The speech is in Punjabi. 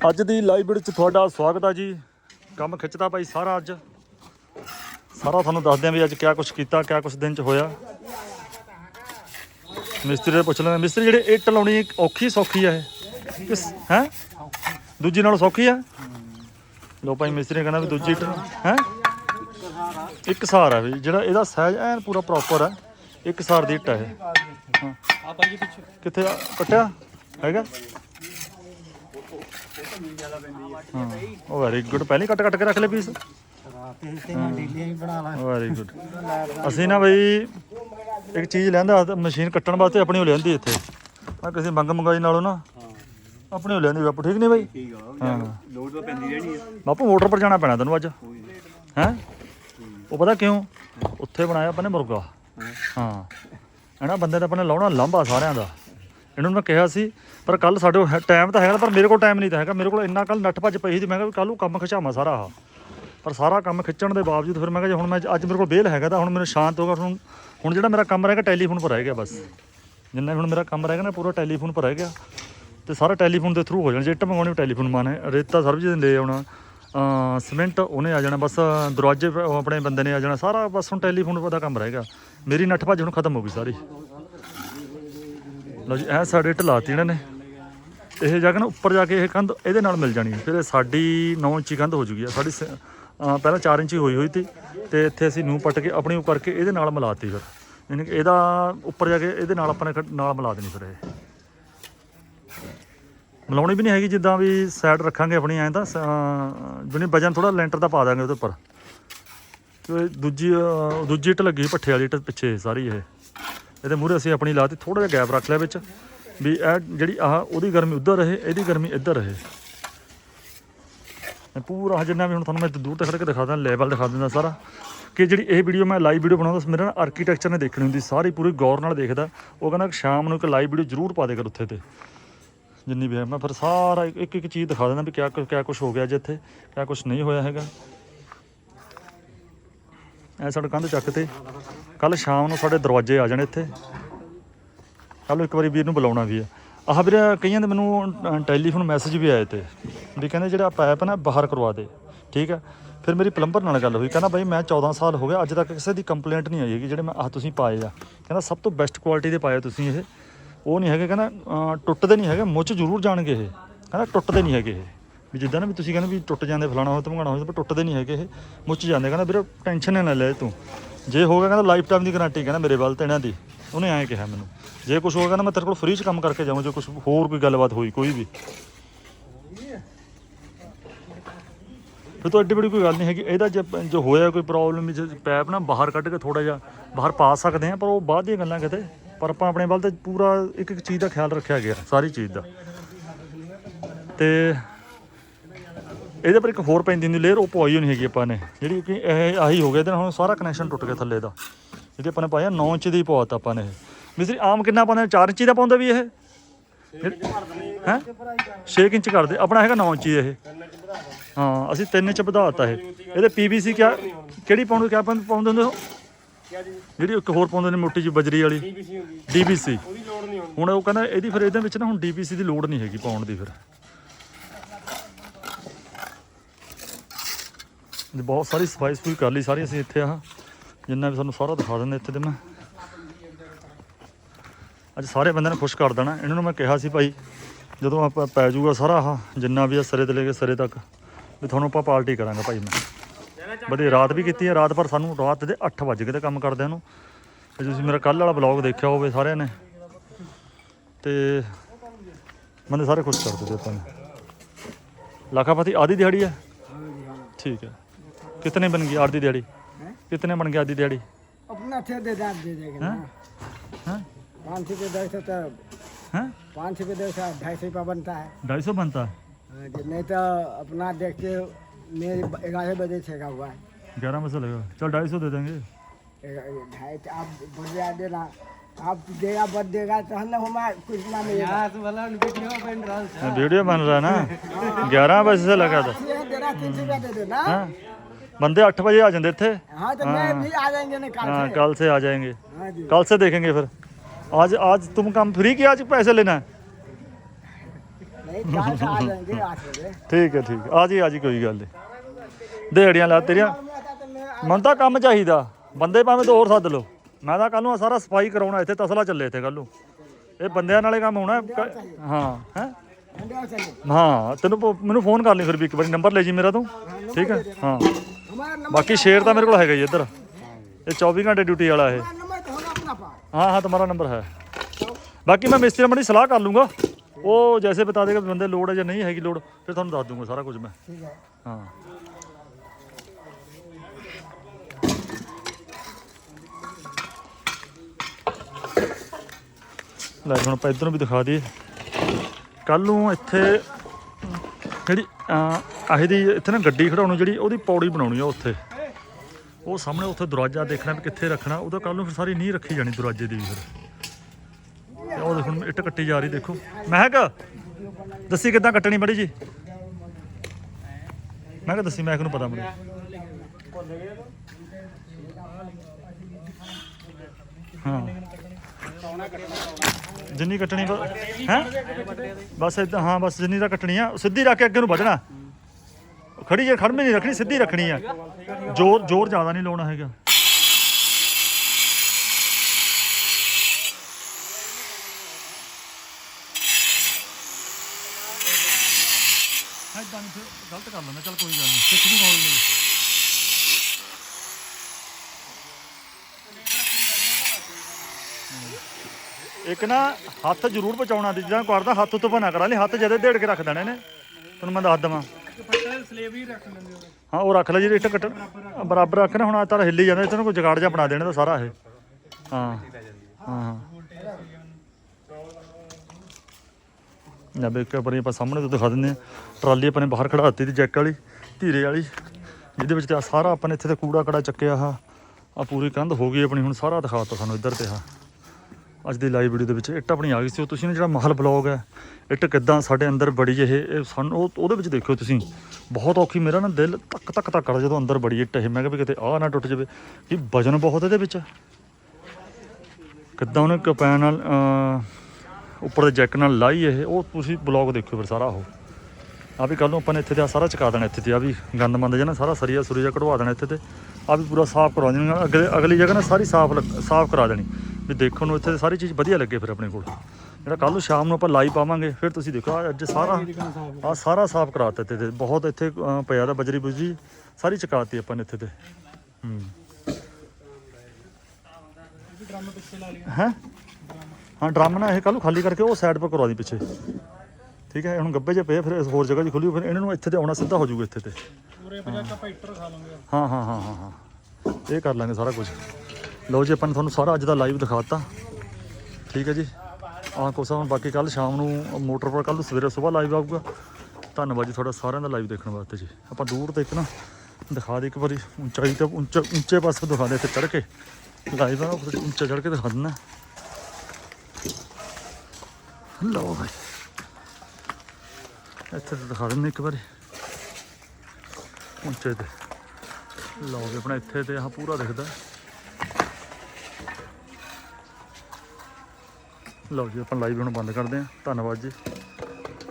ਅੱਜ ਦੀ ਲਾਈਵ ਵੀਡੀਓ 'ਚ ਤੁਹਾਡਾ ਸਵਾਗਤ ਆ ਜੀ। ਕੰਮ ਖਿੱਚਦਾ ਭਾਈ ਸਾਰਾ ਅੱਜ। ਸਾਰਾ ਤੁਹਾਨੂੰ ਦੱਸਦੇ ਆਂ ਵੀ ਅੱਜ ਕਿਆ ਕੁਝ ਕੀਤਾ, ਕਿਆ ਕੁਝ ਦਿਨ 'ਚ ਹੋਇਆ। ਮਿਸਤਰੀ ਦੇ ਪੁੱਛ ਲੈਂਦੇ ਮਿਸਤਰੀ ਜਿਹੜੇ ਇੱਟ ਲਾਉਣੀ ਔਖੀ ਸੌਖੀ ਆ ਇਹ। ਕਿਸ ਹੈ? ਦੂਜੀ ਨਾਲ ਸੌਖੀ ਆ? ਲੋ ਭਾਈ ਮਿਸਤਰੀ ਨੇ ਕਹਿੰਦਾ ਵੀ ਦੂਜੀ ਇੱਟ ਹੈ? ਇੱਕ ਸਾਰ ਆ ਵੀ, ਜਿਹੜਾ ਇਹਦਾ ਸਾਈਜ਼ ਐਨ ਪੂਰਾ ਪ੍ਰੋਪਰ ਆ, ਇੱਕ ਸਾਰ ਦੀ ਇੱਟ ਆ ਇਹ। ਹਾਂ। ਆ? ਭਾਈ ਪਿੱਛੇ ਕਿੱਥੇ ਕੱਟਿਆ? ਹੈਗਾ? ਹਾਂ। ਉਹ ਵੈਰੀ ਗੁੱਡ ਪਹਿਲਾਂ ਹੀ ਕੱਟ ਕੱਟ ਕੇ ਰੱਖ ਲੈ ਪੀਸ ਤੇ ਮੈਂ ਡੀਲੀਆਂ ਹੀ। ਬਣਾ ਲਾਂ ਵੈਰੀ ਗੁੱਡ ਅਸੀਂ ਨਾ ਬਈ ਇੱਕ ਚੀਜ਼ ਲੈਂਦਾ ਮਸ਼ੀਨ ਕੱਟਣ ਵਾਸਤੇ ਆਪਣੀ ਉਹ ਲੈਂਦੀ ਇੱਥੇ। ਆ ਕਿਸੇ ਮੰਗ ਮੰਗਾਈ ਨਾਲੋਂ ਨਾ ਆਪਣੀ ਉਹ ਲੈਂਦੀ ਬਾਪੂ ਠੀਕ ਨਹੀਂ ਬਈ? ਠੀਕ ਹਾਂ। ਲੋਡ ਤਾਂ ਪੈਂਦੀ ਰਹਿਣੀ ਆ। ਬਾਪੂ ਮੋਟਰ ਪਰ ਜਾਣਾ ਪੈਣਾ ਤੈਨੂੰ ਅੱਜ। ਹੈ? ਉਹ ਪਤਾ ਕਿਉਂ? ਉੱਥੇ ਬਣਾਇਆ ਆਪਾਂ ਨੇ ਮੁਰਗਾ। ਹਾਂ। ਇਹਨਾਂ ਬੰਦੇ ਦਾ ਆਪਾਂ ਨੇ ਲਾਉਣਾ ਲਾਂਭਾ ਸਾਰਿਆਂ ਦਾ। ਇਹਨਾਂ ਨੂੰ ਮੈਂ ਕਿਹਾ ਸੀ, ਪਰ ਕੱਲ ਸਾਡੇ ਟਾਈਮ ਤਾਂ ਹੈਗਾ ਪਰ ਮੇਰੇ ਕੋਲ ਟਾਈਮ ਨਹੀਂ ਤਾਂ ਹੈਗਾ। ਮੇਰੇ ਕੋਲ ਇੰਨਾ ਕੱਲ ਨੱਠ ਭੱਜ ਪਈ ਸੀ, ਮੈਂ ਕਿਹਾ ਵੀ ਕੱਲ ਨੂੰ ਕੰਮ ਖਿਚਾਵਾਂ ਸਾਰਾ ਆਹ। ਪਰ ਸਾਰਾ ਕੰਮ ਖਿੱਚਣ ਦੇ ਬਾਵਜੂਦ ਫਿਰ ਮੈਂ ਕਿਹਾ ਜੇ ਹੁਣ ਮੈਂ ਅੱਜ ਮੇਰੇ ਕੋਲ ਬੇਲ ਹੈਗਾ ਤਾਂ ਹੁਣ ਮੈਨੂੰ ਸ਼ਾਂਤ ਹੋਗਾ ਹੁਣ ਹੁਣ ਜਿਹੜਾ ਮੇਰਾ ਕੰਮ ਰਹਿ ਗਿਆ, ਟੈਲੀਫੋਨ ਪਰ ਰਹਿ ਗਿਆ ਬਸ। ਜਿੰਨਾ ਵੀ ਹੁਣ ਮੇਰਾ ਕੰਮ ਰਹਿ ਗਿਆ ਨਾ, ਪੂਰਾ ਟੈਲੀਫੋਨ ਪਰ ਰਹਿ ਗਿਆ। ਤੇ ਸਾਰਾ ਟੈਲੀਫੋਨ ਦੇ ਥਰੂ ਹੋ ਜਾਣਾ, ਜੇ ਇੱਟ ਮੰਗਾਉਣੀ ਟੈਲੀਫੋਨ ਮਾਨੇ ਰੇਤਾ ਸਰਬਜੀਤ ਨੇ ਲੈ ਆਉਣਾ ਸਿਮੈਂਟ ਉਹਨੇ ਆ ਜਾਣਾ, ਬਸ ਦਰਵਾਜ਼ੇ ਆਪਣੇ ਬੰਦੇ ਨੇ ਆ ਜਾਣਾ, ਸਾਰਾ ਬਸ ਹੁਣ ਟੈਲੀਫੋਨ ਦਾ ਕੰਮ ਰਹਿ ਗਿਆ। ਮੇਰੀ ਨੱਠ ਭੱਜ ਹੁਣ ਖਤਮ ਹੋ ਗਈ ਸਾਰੀ। ਲਓ ਜੀ ਇਹ ਸਾਡੇ ਇੱਟ ਲਾਤੀ ਇਹਨਾਂ ਨੇ। ਇਹ ਜਾ ਕੇ ਨਾ ਉੱਪਰ ਜਾ ਕੇ ਇਹ ਕੰਧ ਇਹਦੇ ਨਾਲ ਮਿਲ ਜਾਣੀ ਫਿਰ ਇਹ ਸਾਡੀ 9 ਇੰਚੀ ਕੰਧ ਹੋ ਜੂਗੀ ਆ। ਸਾਡੀ ਸ- ਅਹ ਪਹਿਲਾਂ 4 ਇੰਚੀ ਹੋਈ ਹੋਈ ਸੀ ਤੇ ਇੱਥੇ ਅਸੀਂ ਨੂੰ ਪੱਟ ਕੇ ਆਪਣੀ ਉਹ ਕਰਕੇ ਇਹਦੇ ਨਾਲ ਮਿਲਾਤੀ ਫਿਰ। ਯਾਨੀ ਕਿ ਇਹਦਾ ਉੱਪਰ ਜਾ ਕੇ ਇਹਦੇ ਨਾਲ ਆਪਾਂ ਨੇ ਖ- ਨਾਲ ਮਿਲਾ ਦੇਣੀ ਫਿਰ ਇਹ। ਮਿਲਾਉਣੀ ਵੀ ਨਹੀਂ ਹੈਗੀ ਜਿੱਦਾਂ ਵੀ ਸਾਈਡ ਰੱਖਾਂਗੇ ਆਪਣੀ ਐਂ ਤਾਂ ਜਿਹਨੇ ਵਜਨ ਥੋੜਾ ਲੈਂਟਰ ਦਾ ਪਾ ਦਾਂਗੇ ਉਹਦੇ ਉੱਪਰ। ਤੇ ਦੂਜੀ ਅਹ, ਦੂਜੀ ਇੱਟ ਲੱਗੀ ਪੱਠੇ ਵਾਲੀ ਇੱਟ ਪਿੱਛੇ ਸਾਰੀ ਇਹ। ਇਹਦੇ ਮੂਹਰੇ ਅਸੀਂ ਆਪਣੀ ਲਾਤੀ ਥੋੜਾ ਜਿਹਾ ਗੈਪ ਰੱਖ ਲਿਆ ਵਿੱਚ, ਵੀ ਇਹ ਜਿਹੜੀ ਆਹ ਉਹਦੀ ਗਰਮੀ ਉੱਧਰ ਰਹੇ, ਇਹਦੀ ਗਰਮੀ ਇੱਧਰ ਰਹੇ। ਮੈਂ ਪੂਰਾ ਜਿੰਨਾ ਵੀ ਹੁਣ ਤੁਹਾਨੂੰ ਮੈਂ ਦੂਰ ਤੱਕ ਖੜ ਕੇ ਦਿਖਾ ਦਾਂ ਲੈਵਲ ਦਿਖਾ ਦਿੰਦਾ ਸਾਰਾ, ਕਿ ਜਿਹੜੀ ਇਹ ਵੀਡੀਓ ਮੈਂ ਲਾਈਵ ਵੀਡੀਓ ਬਣਾਉਂਦਾ ਮੇਰੇ ਨਾਲ ਆਰਕੀਟੈਕਚਰ ਨੇ ਦੇਖਣੀ ਹੁੰਦੀ, ਸਾਰੀ ਪੂਰੀ ਗੌਰ ਨਾਲ ਦੇਖਦਾ, ਉਹ ਕਹਿੰਦਾ ਕਿ ਸ਼ਾਮ ਨੂੰ ਇੱਕ ਲਾਈਵ ਵੀਡੀਓ ਜ਼ਰੂਰ ਪਾ ਦੇ ਕਰ ਉੱਥੇ ਤੇ। ਜਿੰਨੀ ਵੀ ਹੈ, ਮੈਂ ਫਿਰ ਸਾਰਾ ਇੱਕ ਇੱਕ ਚੀਜ਼ ਦਿਖਾ ਦਿੰਦਾ ਵੀ ਕਿਆ ਕੁ- ਕਿਆ ਕੁਝ ਹੋ ਗਿਆ ਜੇ ਇੱਥੇ, ਕਿਆ ਕੁਝ ਨਹੀਂ ਹੋਇਆ ਹੈਗਾ। ਐ ਸਾਡਾ ਕੰਧ ਚੱਕ ਤੇ। ਕੱਲ ਸ਼ਾਮ ਨੂੰ ਸਾਡੇ ਦਰਵਾਜ਼ੇ ਆ ਜਾਣੇ ਇੱਥੇ। ਕੱਲ ਇੱਕ ਵਾਰੀ ਵੀਰ ਨੂੰ ਬੁਲਾਉਣਾ ਵੀ ਆ ਆਹ ਵੀਰ, ਕਈਆਂ ਦੇ ਮੈਨੂੰ ਟੈਲੀਫੋਨ ਮੈਸੇਜ ਵੀ ਆਏ ਤੇ, ਵੀ ਕਹਿੰਦੇ ਜਿਹੜਾ ਪਾਈਪ ਨਾ ਬਾਹਰ ਕਰਵਾ ਦੇ, ਠੀਕ ਹੈ ਫਿਰ ਮੇਰੀ ਪਲੰਬਰ ਨਾਲ ਗੱਲ ਹੋਈ, ਕਹਿੰਦਾ ਬਾਈ ਮੈਂ 14 ਸਾਲ ਹੋ ਗਿਆ, ਅੱਜ ਤੱਕ ਕਿਸੇ ਦੀ ਕੰਪਲੇਂਟ ਨਹੀਂ ਆਈ ਹੈਗੀ, ਜਿਹੜੇ ਮੈਂ ਆਹ ਤੁਸੀਂ ਪਾਏ ਆ। ਕਹਿੰਦਾ ਸਭ ਤੋਂ ਬੈਸਟ ਕੁਆਲਿਟੀ ਦੇ ਪਾਏ ਤੁਸੀਂ ਇਹ। ਉਹ ਨਹੀਂ ਹੈਗੇ, ਕਹਿੰਦਾ ਟੁੱਟਦੇ ਨਹੀਂ ਹੈਗੇ ਮੁੱਚ ਜ਼ਰੂਰ ਜਾਣਗੇ ਇਹ। ਕਹਿੰਦਾ ਟੁੱਟਦੇ ਨਹੀਂ ਹੈਗੇ ਇਹ। ਵੀ ਜਿੱਦਾਂ ਨਾ ਵੀ ਤੁਸੀਂ ਕਹਿੰਦੇ ਵੀ ਟੁੱਟ ਜਾਂਦੇ ਫਲਾਣਾ ਹੋਇਆ ਧਮਕਾਣਾ ਹੋ ਪਰ ਟੁੱਟਦੇ ਨਹੀਂ ਹੈਗੇ ਇਹ, ਮੁੱਚ ਜਾਂਦੇ, ਕਹਿੰਦਾ ਵੀਰੇ ਟੈਨਸ਼ਨ ਨਾ ਲੈ ਤੂੰ। ਜੇ ਹੋ ਗਿਆ, ਕਹਿੰਦਾ ਲਾਈਫ ਟਾਈਮ ਦੀ ਗਾਰੰਟੀ ਕਹਿੰਦਾ ਮੇਰੇ ਵੱਲ ਤੇ ਇਹਨਾਂ ਦੀ। ਉਹਨੇ ਐਂ ਕਿਹਾ ਮੈਨੂੰ। ਜੇ ਕੁਝ ਹੋ ਗਿਆ ਨਾ, ਮੈਂ ਤੇਰੇ ਕੋਲ ਫ੍ਰੀ ਚ ਕੰਮ ਕਰਕੇ ਜਾਵਾਂ ਜੇ ਕੁਝ ਹੋਰ ਕੋਈ ਗੱਲਬਾਤ ਹੋਈ, ਕੋਈ ਵੀ। ਫਿਰ ਤਾਂ ਐਡੀ ਬੜੀ ਕੋਈ ਗੱਲ ਨਹੀਂ ਹੈਗੀ। ਇਹਦਾ ਜੇ ਜੋ ਹੋਇਆ, ਕੋਈ ਪ੍ਰੋਬਲਮ ਵਿੱਚ ਪੈਪ ਨਾ ਬਾਹਰ ਕੱਢ ਕੇ ਥੋੜਾ ਜਿਹਾ ਬਾਹਰ ਪਾ ਸਕਦੇ ਆ, ਪਰ ਉਹ ਬਾਅਦ ਦੀਆਂ ਗੱਲਾਂ ਕਿਤੇ। ਪਰ ਆਪਾਂ ਆਪਣੇ ਵੱਲ ਤੇ ਪੂਰਾ ਇੱਕ ਇੱਕ ਚੀਜ਼ ਦਾ ਖਿਆਲ ਰੱਖਿਆ ਗਿਆ, ਸਾਰੀ ਚੀਜ਼ ਦਾ। ਤੇ ਇਹਦੇ ਪਰ ਇੱਕ ਹੋਰ ਪੈਂਦੀ ਹੁੰਦੀ ਲੇਅਰ ਉਹ ਪਵਾਈ ਨਹੀਂ ਹੈਗੀ ਆਪਾਂ ਨੇ। ਜਿਹੜੀ ਕਿ ਇਹ ਆਹੀ ਹੋ ਗਿਆ ਇਹਦੇ ਨਾਲ ਹੁਣ ਸਾਰਾ ਕਨੈਕਸ਼ਨ ਟੁੱਟ ਗਿਆ ਥੱਲੇ ਦਾ। ਜਿਹਦੇ ਆਪਾਂ ਨੇ ਪਾਇਆ 9 ਇੰਚ ਦੀ ਪਵਾਤਾ ਆਪਾਂ ਨੇ ਇਹ। ਮਿਸਤਰੀ ਆਮ ਕਿੰਨਾ ਪਾਉਂਦੇ 4 ਇੰਚੀ ਦਾ ਪਾਉਂਦਾ ਵੀ ਇਹ? ਹੈ? 6 ਇੰਚ ਕਰਦੇ। ਆਪਣਾ ਹੈਗਾ 9 ਇੰਚੀ ਇਹ। ਹਾਂ ਅਸੀਂ 3 ਇੰਚ ਵਧਾਤਾ ਇਹ। ਇਹਦੇ ਪੀਵੀਸੀ ਕਿਆ ਕਿਹੜੀ ਪਾਉਂਦੇ ਕਿਆ ਪਾਉਂਦੇ ਹੁੰਦੇ ਹੋ? ਜਿਹੜੀ ਇੱਕ ਹੋਰ ਪਾਉਂਦੇ ਨੇ ਮੋਟੀ ਜੀ ਬਜਰੀ ਵਾਲੀ। ਡੀਬੀਸੀ ਉਹਦੀ ਲੋਡ ਨਹੀਂ ਹੁੰਦੀ ਹੁਣ ਉਹ ਕਹਿੰਦਾ ਇਹਦੀ ਫਿਰ ਇਹਦੇ ਵਿੱਚ ਨਾ ਹੁਣ ਡੀਪੀਸੀ ਦੀ ਲੋੜ ਨਹੀਂ ਹੈਗੀ ਪਾਉਣ ਦੀ ਫਿਰ। ਅੱਜ ਬਹੁਤ ਸਾਰੀ ਸਫ਼ਾਈ ਸਫੂਈ ਕਰ ਲਈ ਸਾਰੀ ਅਸੀਂ ਇੱਥੇ ਆ। ਜਿੰਨਾ ਵੀ ਸਾਨੂੰ ਸਾਰਾ ਦਿਖਾ ਦਿੰਦੇ ਇੱਥੇ ਦੇ ਮੈਂ। ਅੱਜ ਸਾਰੇ ਬੰਦਿਆਂ ਨੂੰ ਖੁਸ਼ ਕਰ ਦੇਣਾ। ਇਹਨਾਂ ਨੂੰ ਮੈਂ ਕਿਹਾ ਸੀ ਭਾਈ ਜਦੋਂ ਆਪਾਂ ਪੈ ਜੂਗਾ ਸਾਰਾ ਆ ਜਿੰਨਾ ਵੀ ਆ ਸਰੇ ਤੇ ਲੈ ਕੇ ਸਰੇ ਤੱਕ ਵੀ ਤੁਹਾਨੂੰ ਆਪਾਂ ਪਾਰਟੀ ਕਰਾਂਗੇ ਭਾਈ ਮੈਂ। ਬੜੇ ਰਾਤ ਵੀ ਕੀਤੀ ਹੈ ਰਾਤ ਪਰ ਸਾਨੂੰ ਰਾਤ ਦੇ 8 ਵਜੇ ਕਿਤੇ ਕੰਮ ਕਰਦਿਆਂ ਨੂੰ। ਤੇ ਤੁਸੀਂ ਮੇਰਾ ਕੱਲ ਵਾਲਾ ਬਲੌਗ ਦੇਖਿਆ ਹੋਵੇ ਸਾਰਿਆਂ ਨੇ। ਤੇ ਮੈਨੂੰ ਸਾਰੇ ਖੁਸ਼ ਕਰ ਦਿੱਤੇ ਆਪਾਂ ਨੇ। ਲੱਖਾਪਤੀ ਆਦੀ ਦਿਹਾੜੀ ਹੈ। ਠੀਕ ਹੈ कितने बन गई आधी दिहाड़ी हैं? कितने बन गई आधी दिहाड़ी अपना ठेकेदार दे देगा ना हैं पाँच सौ के दर से तो हैं पाँच सौ के दर से ढाई सौ रुपया बनता है ढाई सौ बनता है हाँ जी, नहीं तो अपना देख के मेरे ग्यारह बजे छेका हुआ है ग्यारह बजे से लगेगा चल ढाई सौ दे देंगे एक- ढाई आप बढ़िया देना आप देगा बढ़ देगा तो हम हमारा कुछ ना मिलेगा हाँ, वीडियो बन रहा है ना ग्यारह बजे से लगा था ये देना तीन सौ रुपया दे देना हाँ बंदे अठ बजे आ जाते थे हाँ तो मैं भी आ जाएंगे ना कल हाँ से कल से आ जाएंगे हाँ जी कल से देखेंगे फिर आज आज तुम काम फ्री किया आज पैसे लेना है नहीं चार से आ जाएंगे आठ बजे ਠੀਕ ਹੈ ਠੀਕ ਹੈ। ਆ ਜੀ ਆ ਜੀ ਕੋਈ ਗੱਲ ਨਹੀਂ ਦਿਹਾੜੀਆਂ ਲਾ ਤੇਰੀਆਂ मैं आता तो मैं ਮੈਨੂੰ ਤਾਂ ਕੰਮ ਚਾਹੀਦਾ ਬੰਦੇ ਭਾਵੇਂ ਦੋ ਹੋਰ ਸੱਦ ਲਓ ਮੈਂ ਤਾਂ ਕੱਲ ਨੂੰ ਆਹ ਸਾਰਾ ਸਫਾਈ ਕਰਾਉਣਾ ਇੱਥੇ ਤਸਲਾ ਚੱਲੇ ਇੱਥੇ ਕੱਲ ਨੂੰ ਇਹ ਬੰਦਿਆਂ ਨਾਲੇ ਕੰਮ ਹੋਣਾ ਕ- ਹਾਂ ਹੈ अंडे चले ਹਾਂ ਤੈਨੂੰ ਪ- ਮੈਨੂੰ ਫੋਨ ਕਰ ਲਈ ਫਿਰ ਵੀ ਇੱਕ ਵਾਰੀ ਨੰਬਰ ਲੈ ਜੀ ਮੇਰਾ ਤੂੰ ਠੀਕ ਹੈ ਹਾਂ हमारा नंबर ਬਾਕੀ ਸ਼ੇਰ ਤਾਂ ਮੇਰੇ ਕੋਲ ਹੈਗਾ ਜੀ ਇੱਧਰ। ਇਹ 24 ਘੰਟੇ ਡਿਊਟੀ ਵਾਲਾ ਇਹ। ਹਾਂ ਹਾਂ, ਤੁਹਾਡਾ ਨੰਬਰ ਹੈ। ਬਾਕੀ ਮੈਂ ਮਿਸਤਰੀ ਨਾਲ ਬੜੀ ਸਲਾਹ ਕਰ ਲੂੰਗਾ। ਉਹ ਜੈਸੇ ਬਤਾ ਦੇਗਾ ਬੰਦੇ ਲੋੜ ਹੈ ਜਾਂ ਨਹੀਂ ਹੈਗੀ ਲੋੜ, ਫਿਰ ਤੁਹਾਨੂੰ ਦੱਸ ਦੂੰਗਾ ਸਾਰਾ ਕੁਝ ਮੈਂ। ਹਾਂ। ਲੈ ਹੁਣ ਆਪਾਂ ਇਧਰੋਂ ਵੀ ਦਿਖਾ ਦਈਏ। ਕੱਲ ਨੂੰ ਇੱਥੇ ਜਿਹੜੀ ਆਹੀ ਦੀ ਇੱਥੇ ਨਾ ਗੱਡੀ ਖੜਾਉਣੀ ਜਿਹੜੀ ਉਹਦੀ ਪੌੜੀ ਬਣਾਉਣੀ ਆ ਉੱਥੇ। ਉਹ ਸਾਹਮਣੇ ਉੱਥੇ ਦਰਵਾਜ਼ਾ ਦੇਖਣਾ ਵੀ ਕਿੱਥੇ ਰੱਖਣਾ ਉਹਦਾ ਕੱਲ ਨੂੰ ਫਿਰ ਸਾਰੀ ਨੀਂਹ ਰੱਖੀ ਜਾਣੀ ਦਰਵਾਜ਼ੇ ਦੀ ਵੀ ਫਿਰ। ਉਹ ਦੇਖੋ ਇੱਟ ਕੱਟੀ ਜਾ ਰਹੀ ਦੇਖੋ। ਮਹਿਕ ਦੱਸੀ ਕਿੱਦਾਂ ਕੱਟਣੀ ਬੜੀ ਜੀ? ਮੈਂ ਕਿਹਾ ਦੱਸੀ ਮਹਿਕ ਨੂੰ ਪਤਾ ਮੈਨੂੰ ਹਾਂ। ਜਿੰਨੀ ਕੱਟਣੀ ਹੈ? ਬਸ ਇਦਾਂ ਹਾਂ, ਬਸ ਜਿੰਨੀ ਦਾ ਕੱਟਣੀ ਆ ਸਿੱਧੀ ਰੱਖ ਕੇ ਅੱਗੇ ਨੂੰ ਵੱਧਣਾ ਖੜੀ ਜੇ ਖੜਮੀ ਨਹੀਂ ਰੱਖਣੀ, ਸਿੱਧੀ ਰੱਖਣੀ ਆ। ਜ਼ੋਰ ਜ਼ੋਰ ਜ਼ਿਆਦਾ ਨਹੀਂ ਲਾਉਣਾ ਹੈਗਾ। ਇਦਾਂ ਨਹੀਂ ਫਿਰ ਗਲਤ ਕਰ ਲੈਂਦਾ, ਚੱਲ ਕੋਈ ਗੱਲ ਨਹੀਂ, ਸਿੱਖ ਵੀ ਹੌਲੀ ਹੌਲੀ ਇੱਕ ਨਾ ਹੱਥ ਜ਼ਰੂਰ ਬਚਾਉਣਾ ਦੀ ਜਿਹੜਾ ਕਰਦਾ ਹੱਥ ਉੱਤੇ ਬਣਾ ਕਰਾ ਲਈ, ਹੱਥ ਜਦੇ ਢੇੜ ਕੇ ਰੱਖ ਦੇਣੇ ਨੇ। ਤੁਹਾਨੂੰ ਮੈਂ ਦੱਸ ਦਵਾਂ। ਸਲੇਵ ਹੀ ਰੱਖ ਲੈਂਦੇ ਹੋ ਹਾਂ ਉਹ ਰੱਖ ਲੈ ਜਿਹੜੀ ਇੱਟ ਕੱਟਣ। ਬਰਾਬਰ ਰੱਖਣਾ, ਹੁਣ ਆ ਤਾਂ ਹਿੱਲੀ ਜਾਂਦਾ ਤੈਨੂੰ ਕੋਈ ਜਗਾੜ ਜਿਹਾ ਬਣਾ ਦੇਣਾ ਤਾਂ ਸਾਰਾ ਇਹ। ਹਾਂ ਹਾਂ ਹਾਂ। ਨਾ ਬੇ ਇੱਕ ਆਪਾਂ ਸਾਹਮਣੇ ਤੋਂ ਦਿਖਾ ਦਿੰਦੇ ਆ ਟਰਾਲੀ ਆਪਾਂ ਨੇ ਬਾਹਰ ਖੜਾ ਦਿੱਤੀ ਦੀ ਜੈਕ ਵਾਲੀ, ਧੀਰੇ ਵਾਲੀ। ਜਿਹਦੇ ਵਿੱਚ ਤੇ ਸਾਰਾ ਆਪਾਂ ਨੇ ਇੱਥੇ ਤੇ ਕੂੜਾ ਕੜਾ ਚੱਕਿਆ ਆ ਆ ਪੂਰੀ ਕੰਧ ਹੋ ਗਈ ਆਪਣੀ, ਹੁਣ ਸਾਰਾ ਦਿਖਾਤਾ ਸਾਨੂੰ ਇੱਧਰ ਤੇ ਆ ਅੱਜ ਦੀ ਲਾਈਵ ਵੀਡੀਓ ਦੇ ਵਿੱਚ ਇੱਟ ਆਪਣੀ ਆ ਗਈ ਸੀ। ਉਹ ਤੁਸੀਂ ਨੇ ਜਿਹੜਾ ਮਹਲ ਬਲੌਗ ਹੈ, ਇੱਟ ਕਿੱਦਾਂ ਸਾਡੇ ਅੰਦਰ ਬੜੀ ਇਹ ਸਾਨੂੰ ਉਹਦੇ ਵਿੱਚ ਦੇਖਿਓ ਤੁਸੀਂ। ਬਹੁਤ ਔਖੀ, ਮੇਰਾ ਨਾ ਦਿਲ ਤੱਕ ਤੱਕ ਤੱਕ ਕਰਦਾ ਜਦੋਂ ਅੰਦਰ ਬੜੀ ਇੱਟ ਇਹ। ਮੈਂ ਕਿਹਾ ਵੀ ਕਿਤੇ ਆਹ ਨਾ ਟੁੱਟ ਜਾਵੇ। ਕਿ ਵਜਨ ਬਹੁਤ ਇਹਦੇ ਵਿੱਚ। ਕਿੱਦਾਂ ਉਹਨੇ ਕਪੈਨ ਨਾਲ ਉੱਪਰ ਦੇ ਜੈਕ ਨਾਲ ਲਾਈ ਇਹ। ਉਹ ਤੁਸੀਂ ਬਲੌਗ ਦੇਖਿਓ ਫਿਰ ਸਾਰਾ ਉਹ। ਆ ਵੀ ਕੱਲ ਨੂੰ ਆਪਾਂ ਨੇ ਇੱਥੇ ਤੇ ਆਹ ਸਾਰਾ ਚਕਾ ਦੇਣਾ ਇੱਥੇ ਤੇ। ਆ ਵੀ ਗੰਦ ਮੰਦ ਜਿਹਾ ਨਾ ਸਾਰਾ ਸਰੀਆ ਸੁਰੀਆ ਕਢਵਾ ਦੇਣਾ ਇੱਥੇ ਤੇ। ਆ ਵੀ ਪੂਰਾ ਸਾਫ਼ ਕਰਵਾ ਦੇਣਾ। ਅਗਲੇ, ਅਗਲੀ ਜਗ੍ਹਾ ਨਾ ਸਾਰੀ ਸਾਫ਼ ਲੱਗ- ਸਾਫ਼ ਕਰਾ ਦੇਣੀ। ਵੀ ਦੇਖਣ ਨੂੰ ਇੱਥੇ ਸਾਰੀ ਚੀਜ਼ ਵਧੀਆ ਲੱਗੇ ਫਿਰ ਆਪਣੇ ਕੋਲ। ਜਿਹੜਾ ਕੱਲ ਨੂੰ ਸ਼ਾਮ ਨੂੰ ਆਪਾਂ ਲਾਈਵ ਪਾਵਾਂਗੇ ਫਿਰ ਤੁਸੀਂ ਦੇਖੋ ਆਹ ਅੱਜ ਸਾਰਾ ਆ ਸਾਰਾ ਸਾਫ਼ ਕਰਾਤਾ ਇੱਥੇ ਤੇ ਬਹੁਤ ਇੱਥੇ ਪਿਆ ਦਾ ਬਜਰੀ ਬੁਜਰੀ ਸਾਰੀ ਚਕਾਤੀ ਆਪਾਂ ਨੇ ਇੱਥੇ ਤੇ। ਹੂੰ। ਡਰਮ ਪਿੱਛੇ ਲਾ ਲਿਆ ਹੈ? ਹਾਂ ਡਰਮ ਨਾ ਇਹ ਕੱਲ ਨੂੰ ਖਾਲੀ ਕਰਕੇ ਉਹ ਸਾਈਡ ਪਰ ਕਰਵਾ ਦੀ ਪਿੱਛੇ। ਠੀਕ ਹੈ ਹੁਣ ਗੱਬੇ 'ਚ ਪਏ ਫਿਰ ਹੋਰ ਜਗ੍ਹਾ 'ਚ ਖੁੱਲੀ ਫਿਰ ਇਹਨਾਂ ਨੂੰ ਇੱਥੇ ਤੇ ਆਉਣਾ ਸਿੱਧਾ ਹੋ ਜਾਊਗਾ ਇੱਥੇ ਤੇ। ਪੂਰੇ ਪਜਾ ਕਾ ਪਾਈਟਰ ਖਾ ਲਾਂਗੇ। ਹਾਂ ਹਾਂ ਹਾਂ ਹਾਂ ਹਾਂ। ਇਹ ਕਰ ਲਾਂਗੇ ਸਾਰਾ ਕੁਝ। ਲਓ ਜੀ, ਆਪਾਂ ਨੇ ਤੁਹਾਨੂੰ ਸਾਰਾ ਅੱਜ ਦਾ ਲਾਈਵ ਦਿਖਾਤਾ। ਠੀਕ ਹੈ ਜੀ। ਆਹ ਕੋਸਾ ਹੁਣ ਬਾਕੀ ਕੱਲ ਸ਼ਾਮ ਨੂੰ ਮੋਟਰ ਪਰ ਕੱਲ ਸਵੇਰੇ ਸਵੇਰ ਲਾਈਵ ਆਊਗਾ। ਧੰਨਵਾਦ ਜੀ ਤੁਹਾਡਾ ਸਾਰਿਆਂ ਦਾ ਲਾਈਵ ਦੇਖਣ ਵਾਸਤੇ ਜੀ। ਆਪਾਂ ਦੂਰ ਤੇ ਇੱਕ ਨਾ ਦਿਖਾ ਦੇ ਇੱਕ ਵਾਰੀ, ਉਚਾਈ ਤੇ ਉੱਚਾ, ਉੱਚੇ ਪਾਸੇ ਦਿਖਾ ਦੇ ਇੱਥੇ ਚੜ ਕੇ। ਲਾਈਵ ਆ ਉੱਚਾ ਚੜ ਕੇ ਦਿਖਾ ਦਿੰਦਾ। ਲਓ ਭਾਈ ਇੱਥੇ ਤੇ ਦਿਖਾ ਦਿੰਦੇ ਇੱਕ ਵਾਰੀ। ਉੱਚੇ ਤੇ। ਲਓ ਵੀ ਆਪਣਾ ਇੱਥੇ ਤੇ ਆਹ ਪੂਰਾ ਦਿਖਦਾ। ਲਓ ਜੀ ਆਪਾਂ ਲਾਈਵ ਹੁਣ ਬੰਦ ਕਰਦੇ ਹਾਂ। ਧੰਨਵਾਦ ਜੀ।